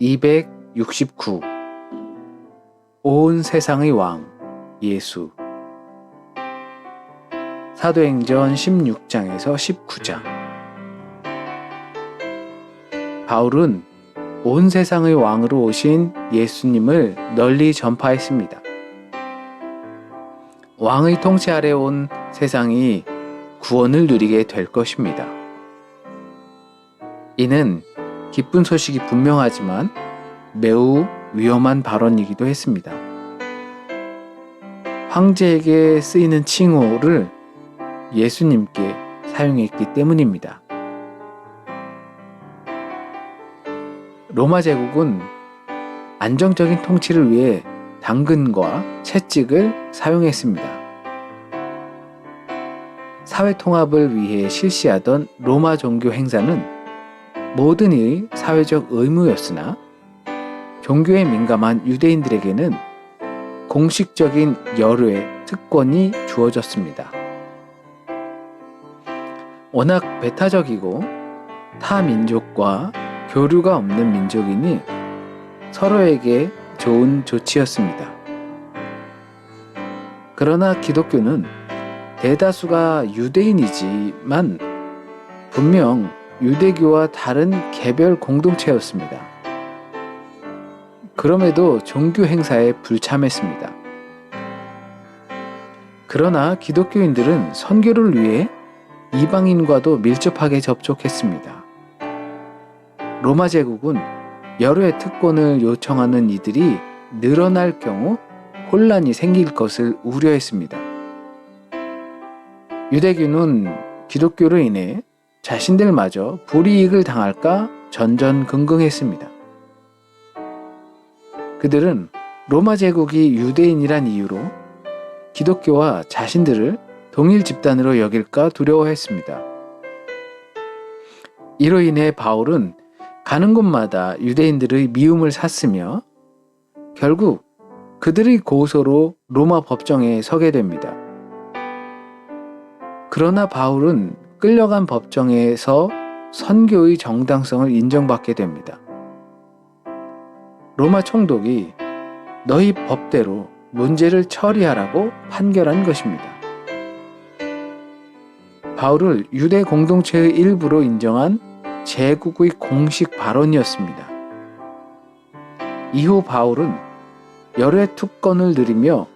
269 온 세상의 왕 예수 사도행전 16장에서 19장 바울은 온 세상의 왕으로 오신 예수님을 널리 전파했습니다. 왕의 통치 아래 온 세상이 구원을 누리게 될 것입니다. 이는 기쁜 소식이 분명하지만 매우 위험한 발언이기도 했습니다. 황제에게 쓰이는 칭호를 예수님께 사용했기 때문입니다. 로마 제국은 안정적인 통치를 위해 당근과 채찍을 사용했습니다. 사회 통합을 위해 실시하던 로마 종교 행사는 모든 일이 사회적 의무였으나 종교에 민감한 유대인들에게는 공식적인 열외 특권이 주어졌습니다. 워낙 배타적이고 타 민족과 교류가 없는 민족이니 서로에게 좋은 조치였습니다. 그러나 기독교는 대다수가 유대인이지만 분명 유대교와 다른 개별 공동체였습니다. 그럼에도 종교 행사에 불참했습니다. 그러나 기독교인들은 선교를 위해 이방인과도 밀접하게 접촉했습니다. 로마 제국은 여러의 특권을 요청하는 이들이 늘어날 경우 혼란이 생길 것을 우려했습니다. 유대교는 기독교로 인해 자신들마저 불이익을 당할까 전전긍긍했습니다. 그들은 로마 제국이 유대인이란 이유로 기독교와 자신들을 동일 집단으로 여길까 두려워했습니다. 이로 인해 바울은 가는 곳마다 유대인들의 미움을 샀으며 결국 그들의 고소로 로마 법정에 서게 됩니다. 그러나 바울은 끌려간 법정에서 선교의 정당성을 인정받게 됩니다. 로마 총독이 너희 법대로 문제를 처리하라고 판결한 것입니다. 바울을 유대 공동체의 일부로 인정한 제국의 공식 발언이었습니다. 이후 바울은 열의 특권을 누리며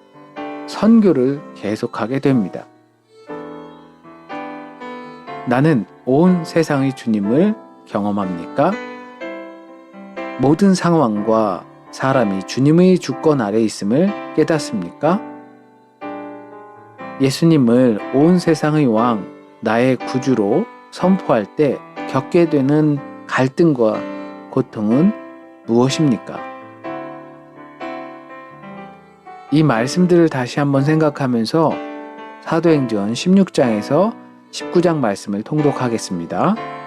선교를 계속하게 됩니다. 나는 온 세상의 주님을 경험합니까? 모든 상황과 사람이 주님의 주권 아래 있음을 깨닫습니까? 예수님을 온 세상의 왕, 나의 구주로 선포할 때 겪게 되는 갈등과 고통은 무엇입니까? 이 말씀들을 다시 한번 생각하면서 사도행전 16장에서 19장 말씀을 통독하겠습니다.